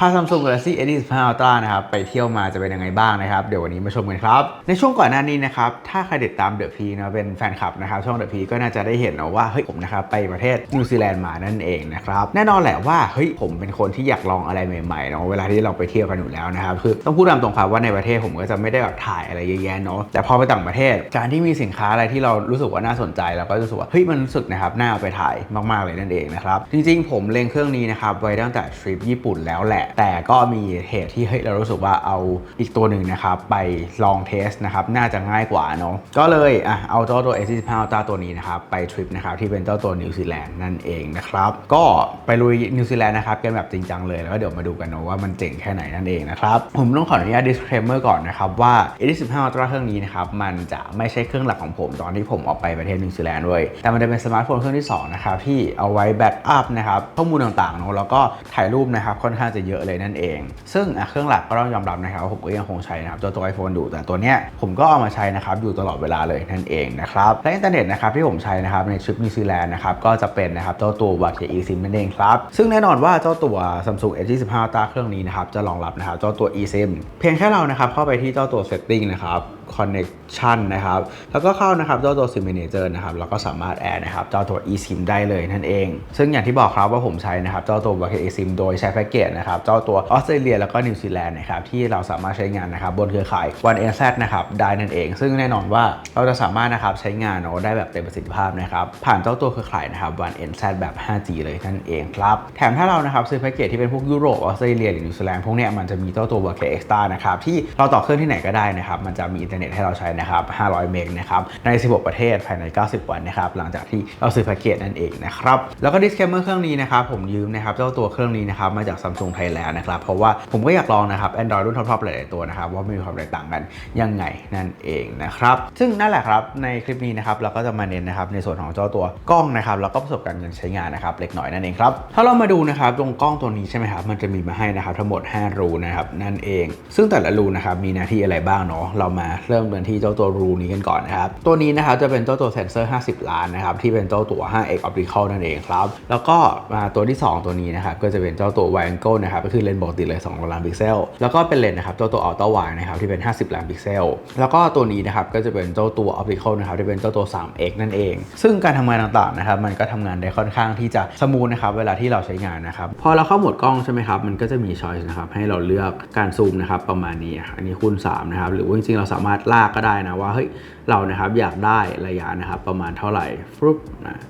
พา Samsung Galaxy S25 Ultra นะครับไปเที่ยวมาจะเป็นยังไงบ้างนะครับ เดี๋ยววันนี้มาชมกันครับ ในช่วงก่อนหน้านี้นะครับ ถ้าใครติดตามเดอะพีนะเป็นแฟนคลับนะครับช่องเดอะพีก็น่าจะได้เห็นนะว่าเฮ้ยผมนะครับไปประเทศนิวซีแลนด์มานั่นเองนะครับ แน่นอนแหละว่าเฮ้ยผมเป็นคนที่อยากลองอะไรใหม่ๆเนาะเวลาที่เราไปเที่ยวกันอยู่แล้วนะครับคือต้องพูดตามตรงครับว่าในประเทศผมก็จะไม่ได้แบบถ่ายอะไรเยอะแยะเนาะแต่พอไปต่างประเทศ การที่มีสินค้าอะไรที่เรารู้สึกว่าน่าสนใจเราก็รู้สึกว่าเฮ้ยมันรู้สึกนะครับน่าเอาไปถ่ายมากๆเลยนั่นเองนะครับจริง ๆ ผมเล็งเครื่องนี้นะครับไว้ตั้งแต่ทริปญี่ปุ่นแล้วแหละแต่ก็มีเหตุที่เฮ้ยเรารู้สึกว่าเอาอีกตัวหนึ่งนะครับไปลองเทสนะครับน่าจะง่ายกว่าเนาะก็เลยอะเอาเจ้าตัว S25 Ultra ตัวนี้นะครับไปทริปนะครับที่เป็นเจ้าตัวนิวซีแลนด์นั่นเองนะครับก็ไปลุยนิวซีแลนด์นะครับกันแบบจริงจังเลยแล้วก็เดี๋ยวมาดูกันเนาะว่ามันเจ๋งแค่ไหนนั่นเองนะครับผมต้องขออนุญาต disclaimer ก่อนนะครับว่า S25 Ultra เครื่องนี้นะครับมันจะไม่ใช่เครื่องหลักของผมตอนที่ผมออกไปประเทศนิวซีแลนด์ด้วยแต่มันจะเป็นสมาร์ทโฟนเครื่องที่สองนะครับที่เอาไว้แบ็กอัพนะครับข้อมูลต่างๆเนาะแล้วก็ถ่ายรูปนะครับค่อนข้างจะเยอะเลยนั่นเอง ซึ่งเครื่องหลักก็ต้องยอมรับนะครับว่าผมก็ยังคงใช้นะครับตัวตัว iPhone อยู่แต่ตัวเนี้ยผมก็เอามาใช้นะครับอยู่ตลอดเวลาเลยนั่นเองนะครับและอินเทอร์เน็ตนะครับที่ผมใช้นะครับในทริปนิวซีแลนด์นะครับก็จะเป็นนะครับเจ้าตัว w a k e eSIM นั่นเองครับซึ่งแน่นอนว่าเจ้าตัว Samsung S25 Ultra เครื่องนี้นะครับจะรองรับนะครับเจ้าตัว eSIM เพียงแค่เรานะครับเข้าไปที่เจ้าตัว setting นะครับ connection นะครับ แล้วก็เข้านะครับเจ้าตัว SIM Manager นะครับ แล้วก็สามารถแอดนะครับเจ้าตัว eSIM ได้เลยนั่นเอง ซึ่งอย่างที่บอกครับว่าผมใช้นะครับเจ้าตัว Bucket eSIM โดยใช้แพ็กเกจนะครับเจ้าตัวออสเตรเลียแล้วก็นิวซีแลนด์นะครับที่เราสามารถใช้งานนะครับบนเครือข่าย One NZ นะครับได้นั่นเอง ซึ่งแน่นอนว่าเราจะสามารถนะครับใช้งานเนาะได้แบบเต็มประสิทธิภาพนะครับผ่านเจ้าตัวเครือข่ายนะครับ One NZ แบบ 5G เลยนั่นเองครับแถมถ้าเรานะครับซื้อแพ็กเกจที่เป็นพวกยุโรปออสเตรเลียหรือนิวซีแลนด์พวกเนี้ยมันจะมีเจ้าตัว Bucket Extra นะครับที่เราต่อเครื่องที่ไหนก็ได้นะครับมันจะมีอินเทอร์เน็ตให้เราใช้นะครับ 500 เมกนะครับ ใน 16 ประเทศภายใน 90 วันนะครับ หลังจากที่เราซื้อแพ็กเกจนั่นเองนะครับ แล้วก็ disclaimer เครื่องนี้นะครับ ผมยืมนะครับ เจ้าตัวเครื่องนี้นะครับ มาจาก Samsung Thailand นะครับ เพราะว่าผมก็อยากลองนะครับ Android รุ่นท็อปๆหลายๆตัวนะครับ ว่ามีความแตกต่างกันยังไงนั่นเองนะครับ ซึ่งนั่นแหละครับ ในคลิปนี้นะครับ เราก็จะมาเน้นนะครับ ในส่วนของเจ้าตัวกล้องนะครับ แล้วก็ประสบการณ์การใช้งานนะครับ เล็กน้อยนั่นเองครับ ถ้าเรามาดูนะครับ ตรงกล้องตัวนี้ใช่ไหมครับ มันจะมีมาให้นะครับ ทั้งหมด 5 รูนะครับ นั่นเอง ซึ่งแต่ละรูนะครับ มีหน้าที่อะไรบ้างเนาะ เรามาเริ่มกันที่เจ้าตัวรูนี้กันก่อนนะครับ ตัวนี้นะครับจะเป็นเจ้าตัวเซนเซอร์ 50 ล้านนะครับที่เป็นเจ้าตัว 5x optical นั่นเองครับ แล้วก็มาตัวที่ 2 ตัวนี้นะครับก็จะเป็นเจ้าตัว wide angle นะครับก็คือเลนส์ปกติเลย2ล้านพิกเซลแล้วก็เป็นเลนส์นะครับเจ้าตัว ultra wide นะครับที่เป็น 50 ล้านพิกเซลแล้วก็ตัวนี้นะครับก็จะเป็นเจ้าตัว optical นะครับที่เป็นเจ้าตัว 3x นั่นเอง ซึ่งการทำงานต่างๆนะครับมันก็ทำงานได้ค่อนข้างที่จะสมูทนะครับเวลาที่เราใช้งานนะครับพอเราเข้าโหมดกล้องใช่ไหมครับมันก็จะมีช้อยส์นะครับให้เราเลือกการซูมนะครับประมาณนี้อันนี้คูณ3นะครับหรือว่าจริงๆเราสามารถลากก็ได้นะว่าเฮ้ยเรานะครับอยากได้ระยะนะครับประมาณเท่าไหร่ฟรุปนะ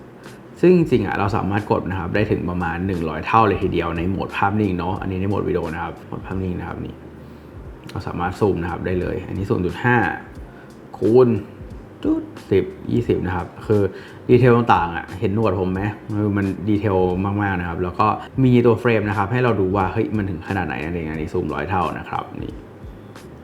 ซึ่งจริงๆอะเราสามารถกดนะครับได้ถึงประมาณ 100 เท่าเลยทีเดียวในโหมดภาพนิ่งเนาะอันนี้ในโหมดวิดีโอนะครับโหมดภาพนิ่งนะครับนี่เราสามารถซูมนะครับได้เลย อันนี้ 0.5 คูณจุดสิบยี่สิบนะครับ คือดีเทลต่างๆอะเห็นหนวดผมไหมคือมันดีเทลมากๆนะครับ แล้วก็มีตัวเฟรมนะครับ ให้เราดูว่าเฮ้ยมันถึงขนาดไหนนั่นเองอันนี้ซูมร้อยเท่านะครับนี่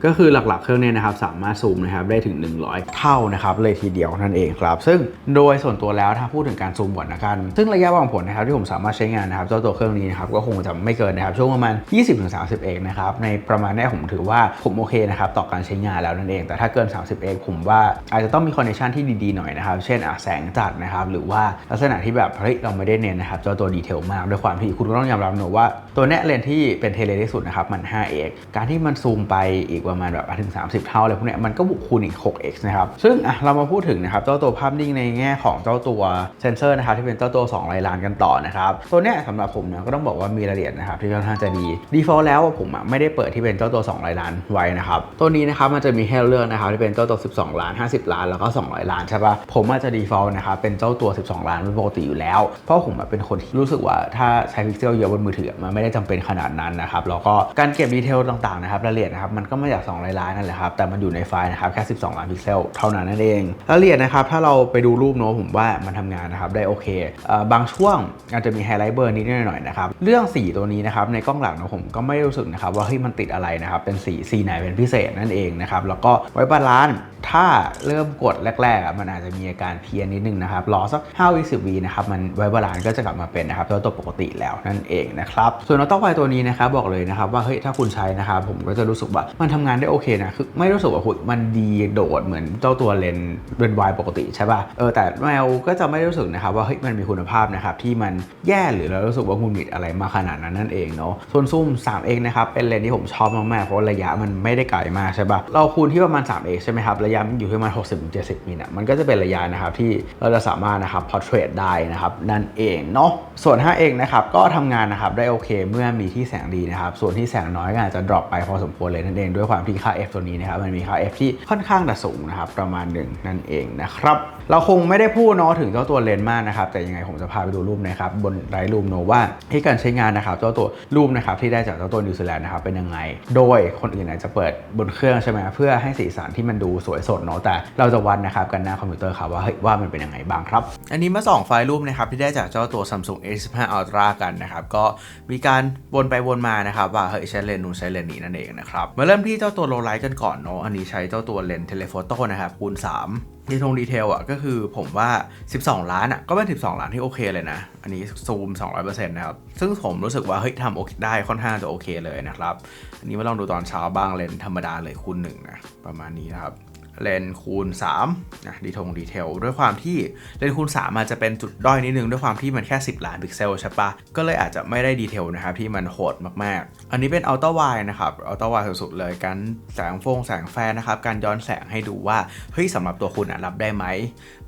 ก็คือหลักๆเครื่องนี้นะครับสามารถซูมนะครับได้ถึง 100 เท่านะครับเลยทีเดียวนั่นเองครับ ซึ่งโดยส่วนตัวแล้วถ้าพูดถึงการซูมบทนะกัน ซึ่งระยะวางผลนะครับที่ผมสามารถใช้งานนะครับเจ้าตัวเครื่องนี้นะครับก็คงจะไม่เกินนะครับช่วงประมาณ 20-30 เองนะครับในประมาณนี้ผมถือว่าผมโอเคนะครับต่อการใช้งานแล้วนั่นเอง แต่ถ้าเกิน 30 เองผมว่าอาจจะต้องมีคอนดิชันที่ดีๆหน่อยนะครับเช่นอะแสงจัดนะครับหรือว่าลักษณะที่แบบเฮ้ยเราไม่ได้เน้นนะครับเจ้าตัวดีเทลมากด้วยความที่คุณก็ต้องยอมรับหนูว่า ตัวเนี้ยเลนที่เป็นเทเลที่สุดนะครับมัน 5x การที่มันซูมไปอีกประประมาณแบบถึง 30 เท่าเลยพวกเนี้ยมันก็บวกคูณอีก 6x นะครับ ซึ่งอะเรามาพูดถึงนะครับเจ้าตัวภาพนิ่งในแง่ของเจ้าตัวเซนเซอร์นะครับที่เป็นเจ้าตัว2ลายลานกันต่อนะครับตัวเนี้ยสำหรับผมเนี่ยก็ต้องบอกว่ามีรายละเอียดนะครับที่ค่อนข้างจะดี default แล้วผมอะไม่ได้เปิดที่เป็นเจ้าตัว2ลายลานไว้นะครับตัวนี้นะครับมันจะมีให้เลือกนะครับที่เป็นเจ้าตัว 12 ล้าน 50 ล้าน แล้วก็ 200 ล้านใช่ปะผมอาจจะ default นะครับเป็นเจ้าตัว 12 ล้านเป็นปกติอยู่แล้ว เพราะผมอะเป็นคนที่รู้สึกว่าถ้าใช้พิกเซลเยอะบนมือถือมันไม่ได้จำเป็นขนาดนั้นนะครับแล้วก็การเก็บดีเทลต่างๆนะครับรายละเอียดนะครับมันก็ไมาจาก2ล้านนั่นแหละครับ แต่มันอยู่ในไฟล์นะครับแค่ 12 ล้านพิกเซลเท่านั้นนั่นเองรายละเอียดนะครับ ถ้าเราไปดูรูปเนาะผมว่ามันทำงานนะครับได้โอเคอบางช่วงอาจจะมีไฮไลท์เบอร์นิดหน่อยนะครับ เรื่องสีตัวนี้นะครับในกล้องหลังนะผมก็ไม่รู้สึกนะครับว่าเฮ้ยมันติดอะไรนะครับเป็นสีสีไหนเป็นพิเศษนั่นเองนะครับแล้วก็ไว้บาลานซ์ถ้าเริ่มกดแรกๆอะมันอาจจะมีอาการเพี้ยนนิดนึงนะครับรอสัก5วิ10วินะครับมันไว้บาลานซ์ก็จะกลับมาเป็นนะครับตัวตัวปกติแล้วนั่นเองนะครับส่วนอัลต้าไวตัวนี้นะครับบอกเลยนะครับว่าเฮ้ยถ้าคุณใช้นะครับผมก็จะรู้สึกว่ามันทำงางานได้โอเคนะคือไม่รู้สึกว่าหุ้ยมันดีโดดเหมือนเจ้าตัวเลนส์เลนวายปกติใช่ป่ะเออแต่แมวก็จะไม่รู้สึกนะครับว่าเฮ้ยมันมีคุณภาพนะครับที่มันแย่หรือเรารู้สึกว่าหงุนหงิดอะไรมาขนาดนั้นนั่นเองเนาะส่วนซูม 3x นะครับเป็นเลนส์ที่ผมชอบมากๆเพราะระยะมันไม่ได้ไกลมากใช่ป่ะเราคูณที่ประมาณ 3x ใช่ไหมครับระยะมันอยู่ที่ประมาณ60-70มิลนะมันก็จะเป็นระยะนะครับที่เราจะสามารถนะครับพอร์เทรตได้นะครับนั่นเองเนาะส่วน 5x นะครับก็ทำงานนะครับได้โอเคเมื่อมีที่แสงดีนะครับส่วนที่แสงน้อยก็อาจจะ drop ไปพอสมควรเลยนั่นเองด้วยความความที่ค่า f ตัวนี้นะครับมันมีค่า f ที่ค่อนข้างจะสูงนะครับประมาณหนึ่งนั่นเองนะครับเราคงไม่ได้พูดเนาะถึงเจ้าตัวเลนส์มากนะครับแต่ยังไงผมจะพาไปดูรูปนะครับบนไรรูมโนว่าที่การใช้งานนะครับเจ้าตัวรูปนะครับที่ได้จากเจ้าตัวนิวซีแลนด์นะครับเป็นยังไง โดยคนอื่นอาจจะเปิดบนเครื่องใช่ไหมเพื่อให้สีสันที่มันดูสวยสดเนาะแต่เราจะวัดนะครับกันหน้าคอมพิวเตอร์ครับว่าเฮ้ยว่ามันเป็นยังไงบ้างครับ อันนี้มาส่องไฟล์รูปนะครับที่ได้จากเจ้าตัว Samsung A15 Ultra กันนะครับก็มีการวนไปวนมานะครับว่าเฮ้ยใช้เลนส์นู้นใช้เลนส์นี้นั่นเองนะครับมาเริ่มที่เจ้าตัวโลไลท์กันก่อนเนาะอันนี้ใช้เจ้าตัวเลนส์เทเลโฟโต้นะครับคูณ3ดีทงดีเทลอะก็คือผมว่า 12 ล้านอะก็เป็น 12 ล้านที่โอเคเลยนะ อันนี้ซูม 200%นะครับซึ่งผมรู้สึกว่าเฮ้ยทำโอเคได้ค่อนข้างจะโอเคเลยนะครับ อันนี้มาลองดูตอนเช้าบ้างเลนส์ธรรมดาเลยคูณ1นะประมาณนี้นะครับ เลนคูณ3นะดีทงดีเทลด้วยความที่เลนคูณ 3 อาจจะเป็นจุดด้อยนิดนึง ด้วยความที่มันแค่ 10 ล้านพิกเซลใช่ปะก็เลยอาจจะไม่ได้ดีเทลนะครับที่มันโหดมากๆ อันนี้เป็นอัลตร้าไวนะครับอัลตร้าไวสุดๆเลยการแสงฟงแสงแฟร์นะครับการย้อนแสงให้ดูว่าเฮ้ยสำหรับตัวคุณอะรับได้ไหม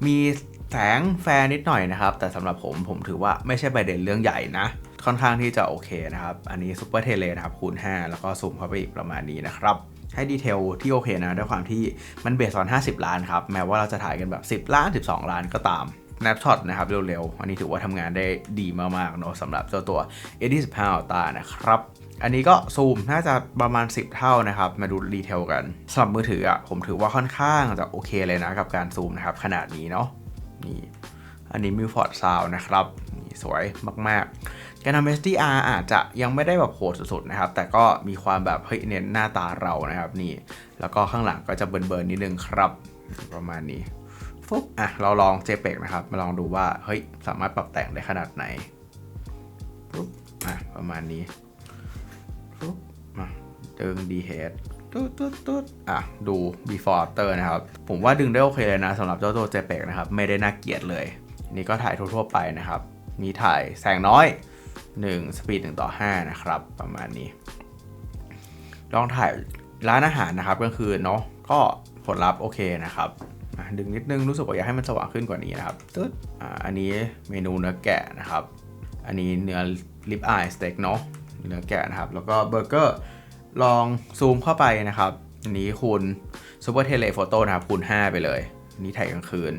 มีแสงแฟร์นิดหน่อยนะครับ แต่สำหรับผมผมถือว่าไม่ใช่ประเด็นเรื่องใหญ่นะ ค่อนข้างที่จะโอเคนะครับ อันนี้ซูเปอร์เทเลนะครับคูณ 5 แล้วก็ซูมเข้าไปอีกประมาณนี้นะครับ ให้ดีเทลที่โอเคนะด้วยความที่มันเบสออน 50 ล้านครับ แม้ว่าเราจะถ่ายกันแบบ 10 ล้าน 12 ล้านก็ตาม snapshot นะครับเร็วๆ อันนี้ถือว่าทำงานได้ดีมากๆเนอะสำหรับเจ้าตัว A25 Ultra นะครับอันนี้ก็ซูมน่าจะประมาณ 10 เท่านะครับ มาดูดีเทลกันสำหรับมือถืออะผมถือว่าค่อนข้างจะโอเคเลยนะกับการซูมนะครับ ขนาดนี้เนาะนี่อันนี้มิวฟอร์ดซาวนะครับนี่สวยมาก ๆ การทำ HDR อาจจะยังไม่ได้แบบโหดสุดๆนะครับ แต่ก็มีความแบบเฮ้ยเน้นหน้าตาเรานะครับนี่ แล้วก็ข้างหลังก็จะเบิร์นๆนิดนึงครับ ประมาณนี้ฟุ๊บอะเราลอง JPEG นะครับ มาลองดูว่าเฮ้ยสามารถปรับแต่งได้ขนาดไหนปุ๊บอะประมาณนี้ปุ๊บมาดึง DH ตุ๊ดตุ๊ดตุ๊ดอะ ดู before after นะครับ ผมว่าดึงได้โอเคเลยนะสำหรับเจ้าตัว JPEG นะครับ ไม่ได้น่าเกลียดเลย นี่ก็ถ่ายทั่วๆไปนะครับ มีถ่ายแสงน้อย 1 สปีด1ต่อ 5 นะครับ ประมาณนี้ ลองถ่ายร้านอาหารนะครับกลางคืนเนาะก็ผลลัพธ์โอเคนะครับดึงนิดนึงรู้สึกว่าอยากให้มันสว่างขึ้นกว่านี้นะครับตึ๊ดอ,อันนี้เมนูเนื้อแกะนะครับ อันนี้เนื้อลิปอายสเต็กเนาะเนื้อแกะนะครับ แล้วก็เบอร์เกอร์ลองซูมเข้าไปนะครับ อันนี้คูณซูเปอร์เทเลโฟโต้นะครับคูณ5ไปเลย นี้ถ่ายกลางคืน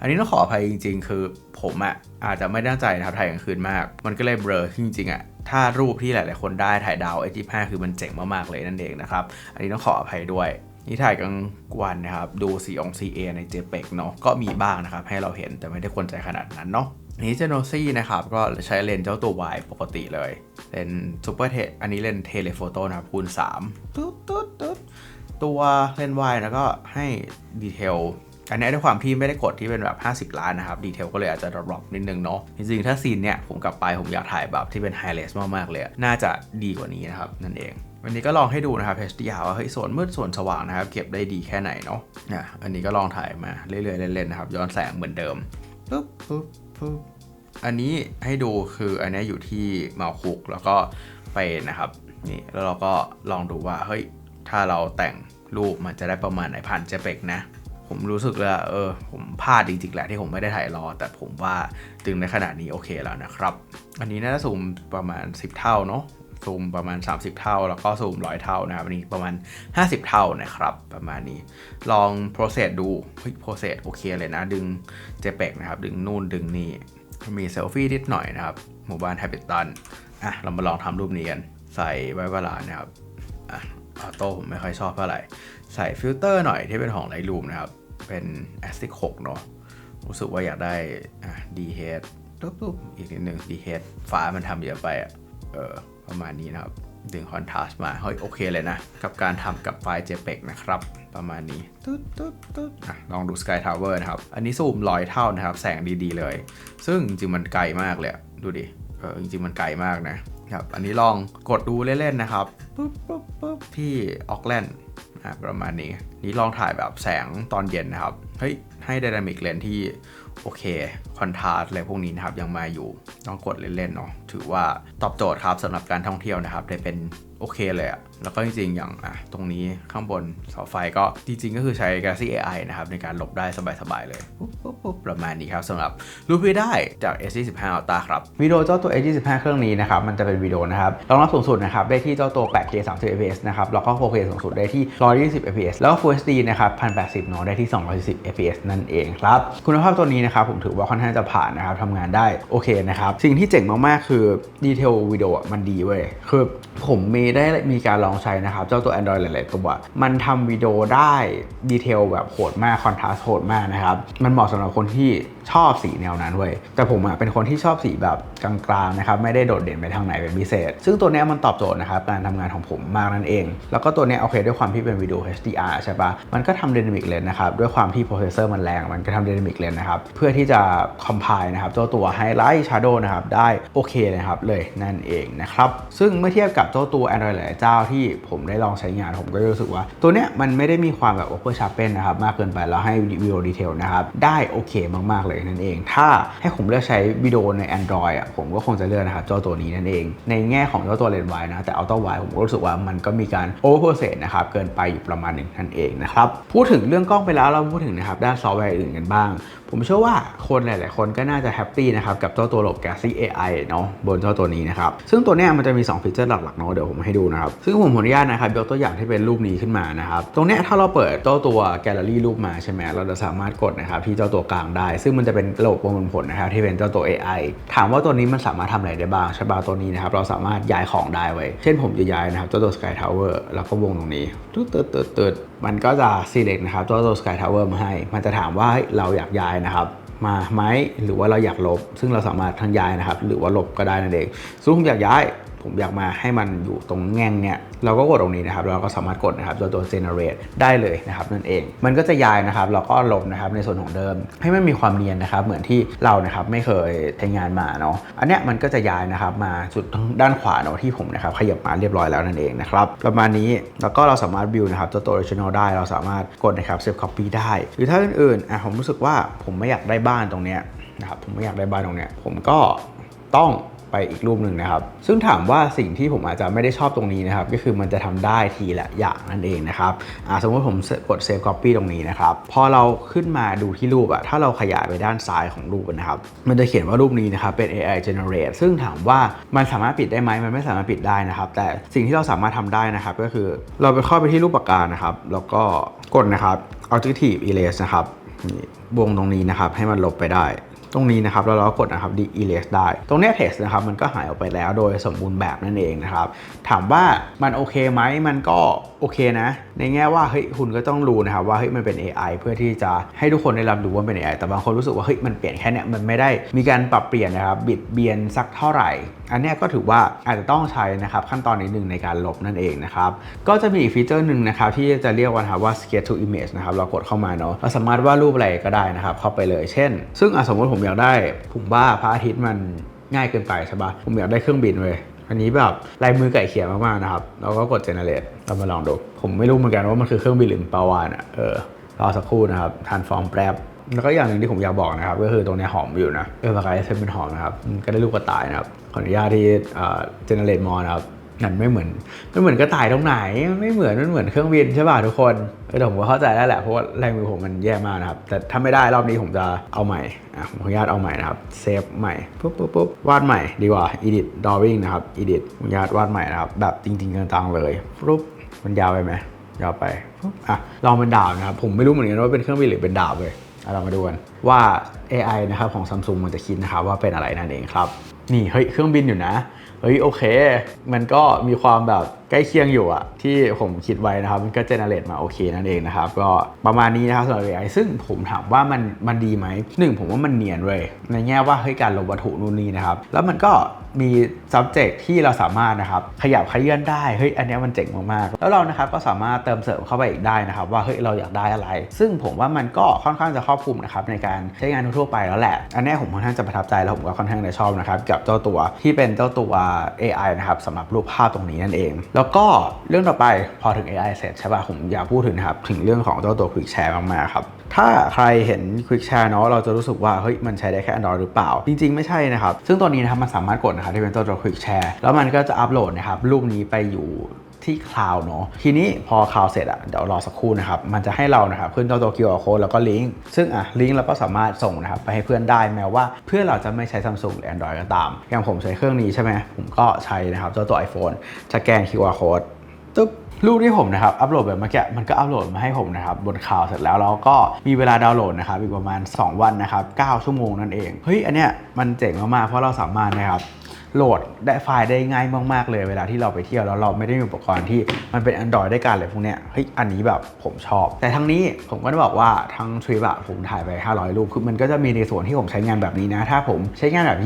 อันนี้ต้องขออภัยจริง ๆ คือผมอะ่ะอาจจะไม่ตั้งใจนะครับถ่ายกลางคืนมาก มันก็เลยเบลอจริงๆอะ่ะถ้ารูปที่หลาย ๆ คนได้ถ่ายดาว S25 คือมันเจ๋งมากๆเลยนั่นเองนะครับ อันนี้ต้องขออภัยด้วยนี่ถ่ายกลางวันนะครับ ดูสีอง CA ใน JPEG เนาะก็มีบ้างนะครับ ให้เราเห็นแต่ไม่ได้ควรใจขนาดนั้นเนาะนี้เจโนซี่นะครับ ก็ใช้เลนเจ้าตัว Y ปกติเลย เลนซูเปอร์เทอันนี้เลนเทเลโฟโต้นะครับคูณ3ตุ๊ดตุ๊ดตุ๊ดตัวเลนส์ Y แล้วก็ให้ดีเทล อันนี้ด้วยความที่ไม่ได้กดที่เป็นแบบ 50 ล้านนะครับ ดีเทลก็เลยอาจจะดรอปนิดนึงเนาะ จริงๆ ถ้าซีนเนี่ยผมกลับไปผมอยากถ่ายแบบที่เป็นไฮเลสมากๆเลย น่าจะดีกว่านี้นะครับ นั่นเอง วันนี้ก็ลองให้ดูนะครับ HDR ว่าเฮ้ยส่วนมืดส่วนสว่างนะครับ เก็บได้ดีแค่ไหนเนาะอะอันนี้ก็ลองถ่ายมาเรื่อยๆเล่นๆนะครับย้อนแสงเหมือนเดิมปุ๊บปุ๊บปุ๊บอันนี้ให้ดูคืออันนี้อยู่ที่เมาคุกแล้วก็ไปนะครับนี่แล้วเราก็ลองดูว่าเฮ้ยถ้าเราแต่งรูปมันจะได้ประมาณไหนผ่าน JPEG นะ ผมรู้สึกลยว่าเออผมพลาดจริงๆแหละที่ผมไม่ได้ถ่ายรอ แต่ผมว่าดึงในขนาดนี้โอเคแล้วนะครับ อันนี้น่าจะซูมประมาณ 10 เท่าเนาะซูมประมาณ 30 เท่า แล้วก็ซูมร้อยเท่านะครับอันนี้ประมาณ 50 เท่านะครับ ประมาณนี้ ลอง process ดูเฮ้ย process โอเคเลยนะ ดึง JPEG นะครับ ดึงนู่นดึงนี่ มีเซลฟี่นิดหน่อยนะครับ หมู่บ้าน Habitat อะ เรามาลองทำรูปนี้กัน ใส่ไว้เวลานะครับ อะ ออโต้ผมไม่ค่อยชอบเท่าไหร่ ใส่ฟิลเตอร์หน่อยที่เป็นของ Lightroom นะครับ เป็น a s t i c 6เนาะรู้สึกว่าอยากได้อะ D head ตุ๊บตุ๊บอีกนิดหนึ่ง D head ฟ้ามันทำเยอะไปอะเออประมาณนี้นะครับ ดึงคอนทราสต์มาเฮ้ยโอเคเลยนะ กับการทำกับไฟล์ JPEG นะครับ ประมาณนี้ตุ๊ดตุ๊ดตุ๊ดอะลองดู Sky Tower นะครับ อันนี้ซูมร้อยเท่านะครับ แสงดีๆเลย ซึ่งจริงมันไกลมากเลยดูดิเออจริงๆมันไกลมากนะครับ อันนี้ลองกดดูเล่นๆนะครับปุ๊บปุ๊บปุ๊บที่ออกแลนด์ อะประมาณนี้ นี้ลองถ่ายแบบแสงตอนเย็นนะครับ เฮ้ย ให้ไดนามิกเลนที่ โอเคคอนทราสอะไรพวกนี้นะครับยังมาอยู่ต้องกดเล่นๆเนาะถือว่าตอบโจทย์ครับสำหรับการท่องเที่ยวนะครับได้เป็นโอเคเลยอะแล้วก็จริงๆ อย่างอะตรงนี้ข้างบนเสาไฟก็จริงๆ ก็คือใช้ Galaxy AI นะครับ ในการหลบได้สบาย ๆ เลย ประมาณนี้ครับสำหรับรูปที่ได้จาก S25 Ultra ครับวิดีโอเจ้าตัว S25 เครื่องนี้นะครับ มันจะเป็นวิดีโอนะครับรองรับสูงสุดนะครับ ได้ที่เจ้าตัว 8K 30 fps นะครับ แล้วก็ 4K สูงสุดได้ที่ 120 fps แล้วก็ Full HD นะครับ 1080เนาะได้ที่ 240 fps นั่นเองครับ คุณภาพตัวนี้นะครับผมถือว่าค่อนข้างจะผ่านนะครับทำงานได้โอเคนะครับสิ่งที่เจ๋งมากๆ คือดีเทลวิดีโอมันดีเว้ยคือผมมีได้มีการลองใช้นะครับ เจ้าตัว Android หลายๆตัวมันทำวิดีโอได้ดีเทลแบบโหดมากคอนทราสต์โหดมากนะครับ มันเหมาะสำหรับคนที่ชอบสีแนวนั้นเว้ยแต่ผมอะเป็นคนที่ชอบสีแบบกลางๆนะครับไม่ได้โดดเด่นไปทางไหนเป็นพิเศษ ซึ่งตัวเนี้ยมันตอบโจทย์นะครับการทำงานของผมมากนั่นเอง แล้วก็ตัวเนี้ยโอเคด้วยความที่เป็นวิดีโอ HDR ใช่ปะมันก็ทำ Dynamic Lens นะครับด้วยความที่โปรเซสเซอร์มันแรงมันก็ทำ Dynamic Lens นะครับเพื่อที่จะ compile นะครับเจ้าตัว Highlight Shadow นะครับได้โอเคนะครับเลยนั่นเองนะครับซึ่งเมื่อเทียบกับเจ้าตัว Android หลายเจ้าที่ผมได้ลองใช้งานผมก็รู้สึกว่า ตัวเนี้ยมันไม่ได้มีความแบบ over sharpen นะครับมากเกินไปแล้วให้วิดีโอดีเทลนะครับได้โอเคมากๆเลยนั่นเอง ถ้าให้ผมเลือกใช้วิดีโอใน Android อะผมก็คงจะเลือกนะครับจอตัวนี้นั่นเอง ในแง่ของเจ้าตัวเลนส์ไวนะ แต่เอาตัวไวผมรู้สึกว่ามันก็มีการโอเวอร์เซตนะครับ เกินไปอยู่ประมาณหนึ่งนั่นเองนะครับ พูดถึงเรื่องกล้องไปแล้วเราพูดถึงนะครับด้านซอฟต์แวร์อื่นกันบ้าง ผมเชื่อว่าคนหลาย ๆ คนก็น่าจะแฮปปี้นะครับกับเจ้าตัวระบบ Galaxy AI เนาะบนเจ้าตัวนี้นะครับ ซึ่งตัวเนี้ยมันจะมี 2 ฟีเจอร์หลัก ๆ เนาะเดี๋ยวผมให้ดูนะครับ ซึ่งผมขออนุญาตนะครับยกตัวอย่างที่เป็นรูปนี้ขึ้นมานะครับ ตรงเนี้ยถ้าเราเปิดเจ้าตัวแกลเลอรี่รูปมาใช่ไหมเราจะสามารถกดนะครับที่เจ้าตัวกลางได้ ซึ่งมันจะเป็นระบบประมวลผลนะครับที่เป็นเจ้าตัว AI ถามว่าตัวนี้มันสามารถทำอะไรได้บ้างใช่ป่ะตัวนี้นะครับเราสามารถย้ายของได้ไว้ เช่นผมจะย้ายนะครับเจ้าตัว Sky Tower แล้วก็วงตรงนี้ตึ๊ดตึ๊ดตึ๊ด มันก็จะ select นะครับตัวตัว Sky Tower มาให้ มันจะถามว่าเฮ้ยเราอยากย้ายนะครับมาไหมหรือว่าเราอยากลบ ซึ่งเราสามารถทั้งย้ายนะครับ หรือว่าลบก็ได้นั่นเองซึ่งผมอยากย้าย ผมอยากมาให้มันอยู่ตรงแง่งเนี่ยเราก็กดตรงนี้นะครับเราก็สามารถกดนะครับตัวตัว generate ได้เลยนะครับนั่นเอง มันก็จะย้ายนะครับเราก็ลบนะครับในส่วนของเดิม ให้มันมีความเนียนนะครับ เหมือนที่เรานะครับไม่เคยใช้งานมาเนาะอันเนี้ยมันก็จะย้ายนะครับมาจุดทางด้านขวาเนาะที่ผมนะครับขยับมาเรียบร้อยแล้วนั่นเองนะครับประมาณนี้แล้วก็เราสามารถ view นะครับตัวตัว original ได้เราสามารถกดนะครับ save copy ได้ หรือถ้าอื่นๆอะผมรู้สึกว่าผมไม่อยากได้บ้านตรงเนี้ยนะครับผมไม่อยากได้บ้านตรงเนี้ยผมก็ต้อง ไปอีกรูปหนึ่งนะครับ ซึ่งถามว่าสิ่งที่ผมอาจจะไม่ได้ชอบตรงนี้นะครับ ก็คือมันจะทำได้ทีละอย่างนั่นเองนะครับสมมติผมกด save copy ตรงนี้นะครับ พอเราขึ้นมาดูที่รูปอะถ้าเราขยายไปด้านซ้ายของรูปนะครับ มันจะเขียนว่ารูปนี้นะครับเป็น AI generate ซึ่งถามว่ามันสามารถปิดได้ไหมมันไม่สามารถปิดได้นะครับ แต่สิ่งที่เราสามารถทำได้นะครับ ก็คือเราไปเข้าไปที่รูปปากกานะครับ แล้วก็กดนะครับ objective erase นะครับนี่วงตรงนี้นะครับ ให้มันลบไปได้ ตรงนี้นะครับแล้วเราก็กดนะครับ erase ได้ ตรงเนี้ย text นะครับมันก็หายออกไปแล้วโดยสมบูรณ์แบบนั่นเองนะครับ ถามว่ามันโอเคไหมมันก็โอเคนะ ในแง่ว่าเฮ้ยคุณก็ต้องรู้นะครับว่าเฮ้ยมันเป็น AI เพื่อที่จะให้ทุกคนได้รับรู้ว่าเป็น AI แต่บางคนรู้สึกว่าเฮ้ยมันเปลี่ยนแค่เนี้ยมันไม่ได้มีการปรับเปลี่ยนนะครับบิดเบียนสักเท่าไหร่ อันนี้ก็ถือว่าอาจจะต้องใช้นะครับขั้นตอนนิดนึงในการลบนั่นเองนะครับก็จะมีอีกฟีเจอร์หนึ่งนะครับที่จะเรียกว่านะครับว่า sketch to image นะครับเรากดเข้ามาเนาะเราสามารถวาดรูปอะไรก็ได้นะครับเข้าไปเลยเช่น ซึ่งสมมติผมอยากได้ผมว่าพระอาทิตย์มันง่ายเกินไปใช่ปะผมอยากได้เครื่องบินเลยอันนี้แบบลายมือไก่เขียนมากๆนะครับเราก็กด generate เรามาลองดู ผมไม่รู้เหมือนกันว่ามันคือเครื่องบินหรือปลาวานอะเออรอสักครู่นะครับ transform แป๊บแล้วก็อย่างหนึ่งที่ผมอยากบอกนะครับ ก็คือตรงนี้หอมอยู่นะเออปากกาเซนเป็นหอมนะครับก็ได้ลูกกระต่ายนะครับขออนุญาตที่เอ่อ generate more นะครับ นั่นไม่เหมือนไม่เหมือนกระต่ายตรงไหนไม่เหมือนมันเหมือนเครื่องบินใช่ป่ะทุกคนเออแต่ผมก็เข้าใจแล้วแหละเพราะว่าแรงมือผมมันแย่มากนะครับแต่ถ้าไม่ได้รอบนี้ผมจะเอาใหม่อะผมขออนุญาตเอาใหม่นะครับเซฟใหม่ปุ๊บปุ๊บปุ๊บวาดใหม่ดีกว่า edit drawing นะครับ edit ผมอนุญาตวาดใหม่นะครับแบบจริงๆจังๆเลยปุ๊บมันยาวไปไหมยาวไปปุ๊บอะลองเป็นดาบนะครับผมไม่รู้เหมือนกันว่าเป็นเครื่องบินหรือเป็นดาบเลยอะเรามาดูกันว่า AI นะครับของ Samsung มันจะคิดนะครับว่าเป็นอะไรนั่นเองครับนี่เฮ้ยเครื่องบินอยู่นะ เฮ้ยโอเค มันก็มีความแบบ ใกล้เคียงอยู่อะที่ผมคิดไว้นะครับ มันก็เจเนเรตมาโอเคนั่นเองนะครับ ก็ประมาณนี้นะครับสำหรับ AI ซึ่งผมถามว่ามันมันดีไหมหนึ่งผมว่ามันเนียนเว้ยในแง่ว่าเฮ้ยการลงวัตถุนู่นนี่นะครับ แล้วมันก็มี subject ที่เราสามารถนะครับขยับขยื่นได้เฮ้ยอันนี้มันเจ๋งมากๆแล้วเรานะครับก็สามารถเติมเสริมเข้าไปอีกได้นะครับ ว่าเฮ้ยเราอยากได้อะไร ซึ่งผมว่ามันก็ค่อนข้างจะครอบคลุมนะครับในการใช้งานทั่วไปแล้วแหละ อันนี้ผมค่อนข้างจะประทับใจแล้วผมก็ค่อนข้างจะชอบนะครับกับเจ้าตัวที่เป็นเจ้าตัว AI นะครับสำหรับรูปภาพตรงนี้นั่นเองแล้วแล้วก็เรื่องต่อไปพอถึง AI เสร็จใช่ป่ะผมอยากพูดถึงนะครับ ถึงเรื่องของเจ้าตัว Quick Share มากๆครับ ถ้าใครเห็น Quick Share เนาะเราจะรู้สึกว่าเฮ้ยมันใช้ได้แค่ Android หรือเปล่า จริง ๆ ไม่ใช่นะครับ ซึ่งตัวนี้นะครับมันสามารถกดนะครับที่เป็นตัวตัว Quick Share แล้วมันก็จะอัปโหลดนะครับรูปนี้ไปอยู่ ที่คลาวเนาะทีนี้พอคลาวเสร็จอะเดี๋ยวรอสักครู่นะครับ มันจะให้เรานะครับขึ้นตัวตัว QR code แล้วก็ลิงก์ซึ่งอะลิงก์เราก็สามารถส่งนะครับไปให้เพื่อนได้แม้ว่าเพื่อนเราจะไม่ใช้ Samsung หรือ Android ก็ตามอย่างผมใช้เครื่องนี้ใช่ไหมผมก็ใช้นะครับเจ้าตัว iPhone สแกน QR code ตึ๊บรูปที่ผมนะครับอัปโหลดแบบเมื่อกี้มันก็อัปโหลดมาให้ผมนะครับบนข่าวเสร็จแล้วแล้วก็มีเวลาดาวน์โหลดนะครับอีกประมาณ 2 วันนะครับ9ชั่วโมงนั่นเองเฮ้ยอันเนี้ยมันเจ๋งมากๆเพราะเราสามารถนะครับ โหลดได้ไฟล์ได้ง่ายมากๆเลยเวลาที่เราไปเที่ยวแล้วเราไม่ได้มีอุปกรณ์ที่มันเป็น Android ได้การอะไรพวกเนี้ยเฮ้ยอันนี้แบบผมชอบ แต่ทั้งนี้ผมก็ได้บอกว่าทั้งทริปอะผมถ่ายไป 500 รูปคือมันก็จะมีในส่วนที่ผมใช้งานแบบนี้นะ ถ้าผมใช้งานแบบ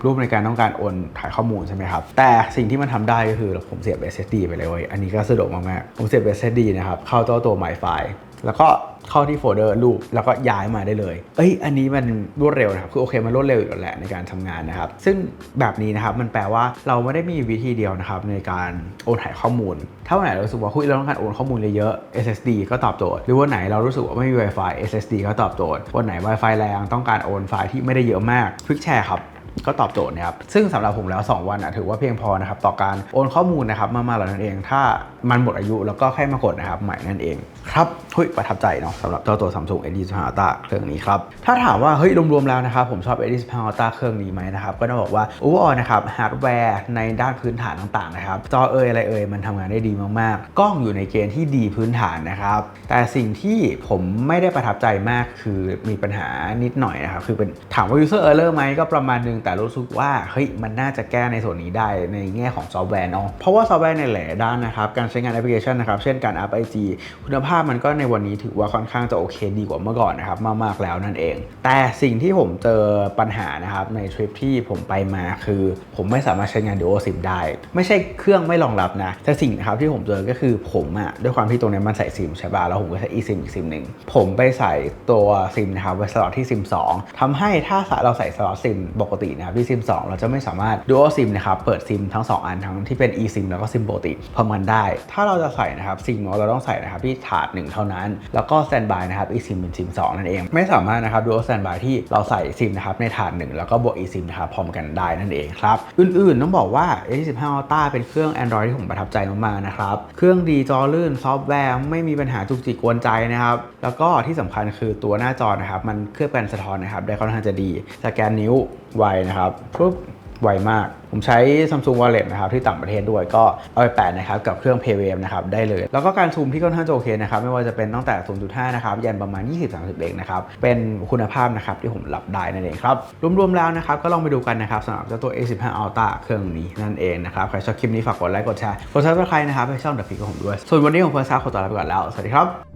20-30 รูปในการต้องการโอนถ่ายข้อมูลใช่ไหมครับแต่สิ่งที่มันทำได้ก็คือผมเสียบ SSD ไปเลยเว้ยอันนี้ก็สะดวกมากๆผมเสียบ SSD นะครับเข้าตัวตัว MyFi แล้วก็ เข้าที่โฟลเดอร์รูปแล้วก็ย้ายมาได้เลย เอ้ย อันนี้มันรวดเร็วนะครับ คือโอเค มันรวดเร็วอยู่แล้วแหละในการทำงานนะครับ ซึ่งแบบนี้นะครับ มันแปลว่าเราไม่ได้มีวิธีเดียวนะครับในการโอนถ่ายข้อมูล ถ้าวันไหนเราสึกว่าคุยเราต้องการโอนข้อมูลเยอะๆ SSD ก็ตอบโจทย์ หรือวันไหนเรารู้สึกว่าไม่มี Wi-Fi SSD ก็ตอบโจทย์ วันไหน Wi-Fi แรงต้องการโอนไฟล์ที่ไม่ได้เยอะมาก Quick Share ครับก็ตอบโจทย์นะครับ ซึ่งสำหรับผมแล้ว 2 วันอะถือว่าเพียงพอนะครับต่อการโอนข้อมูลนะครับมากๆแล้วนั่นเอง ถ้า มันหมดอายุแล้วก็แค่มากดนะครับใหม่นั่นเองครับเฮ้ยประทับใจเนาะสำหรับเจ้าตัว Samsung A25 Ultra เครื่องนี้ครับ ถ้าถามว่าเฮ้ยรวมๆแล้วนะครับผมชอบ A25 Ultra เครื่องนี้ไหมนะครับก็ต้องบอกว่า overall นะครับฮาร์ดแวร์ในด้านพื้นฐานต่างๆนะครับจอเอยอะไรเอยมันทำงานได้ดีมากๆ กล้องอยู่ในเกณฑ์ที่ดีพื้นฐานนะครับ แต่สิ่งที่ผมไม่ได้ประทับใจมากคือมีปัญหานิดหน่อยนะครับคือเป็นถามว่า user error ไหมก็ประมาณนึงแต่รู้สึกว่าเฮ้ยมันน่าจะแก้ในส่วนนี้ได้ในแง่ของซอฟต์แวร์เนาะเพราะว่าซอฟต์แวร์ในหลายด้านนะครับการใช้งานแอปพลิเคชันนะครับ เช่นการอัพไอจีคุณภาพมันก็ในวันนี้ถือว่าค่อนข้างจะโอเคดีกว่าเมื่อก่อนนะครับ มากๆแล้วนั่นเอง แต่สิ่งที่ผมเจอปัญหานะครับในทริปที่ผมไปมาคือ ผมไม่สามารถใช้งาน Duo SIM ได้ ไม่ใช่เครื่องไม่รองรับนะ แต่สิ่งนะครับที่ผมเจอก็คือผมอะด้วยความที่ตรงนี้มันใส่ซิมใช่ป่ะแล้วผมก็ใช้ eSIM อีกซิมหนึ่งผมไปใส่ตัวซิมนะครับไว้สล็อตที่ซิม2ทำให้ถ้าเราใส่สล็อตซิมปกตินะครับที่ซิม2เราจะไม่สามารถ Duo SIM นะครับเปิดซิมทั้ง 2 อันทั้งที่เป็น eSIM แล้วก็ซิมปกติพร้อมกันได้ถ้าเราจะใส่นะครับซิมเราต้องใส่นะครับที่ถาดหนึ่งเท่านั้น แล้วก็สแตนบายนะครับ eSIM เป็นซิม2นั่นเอง ไม่สามารถนะครับ Duo Standby ที่เราใส่ซิมนะครับในถาดหนึ่งแล้วก็บวก eSIM นะครับพร้อมกันได้นั่นเองครับอื่นๆต้องบอกว่า A25 Ultra เป็นเครื่อง Android ที่ผมประทับใจมากๆนะครับเครื่องดีจอลื่นซอฟต์แวร์ไม่มีปัญหาจุกจิกกวนใจนะครับแล้วก็ที่สำคัญคือตัวหน้าจอนะครับมันเคลือบกันสะท้อนนะครับได้ค่อนข้างจะดีสแกนนิ้วไวนะครับปุ๊บ ไวมาก ผมใช้ Samsung Wallet นะครับที่ต่างประเทศด้วยก็เอาไปแปะนะครับกับเครื่อง PayWave นะครับได้เลย แล้วก็การซูมที่ค่อนข้างจะโอเคนะครับไม่ว่าจะเป็นตั้งแต่ 0.5 นะครับยันประมาณ 20-30 เองนะครับเป็นคุณภาพนะครับที่ผมรับได้นั่นเองครับรวมๆแล้วนะครับก็ลองไปดูกันนะครับสำหรับเจ้าตัว A15 Ultra เครื่องนี้นั่นเองนะครับใครชอบคลิปนี้ฝากกดไลค์กดแชร์กด subscribe นะครับให้ช่อง The Pick ของผมด้วยส่วนวันนี้ผมเฟิร์สซาขอตัวลาไปก่อนแล้วสวัสดีครับ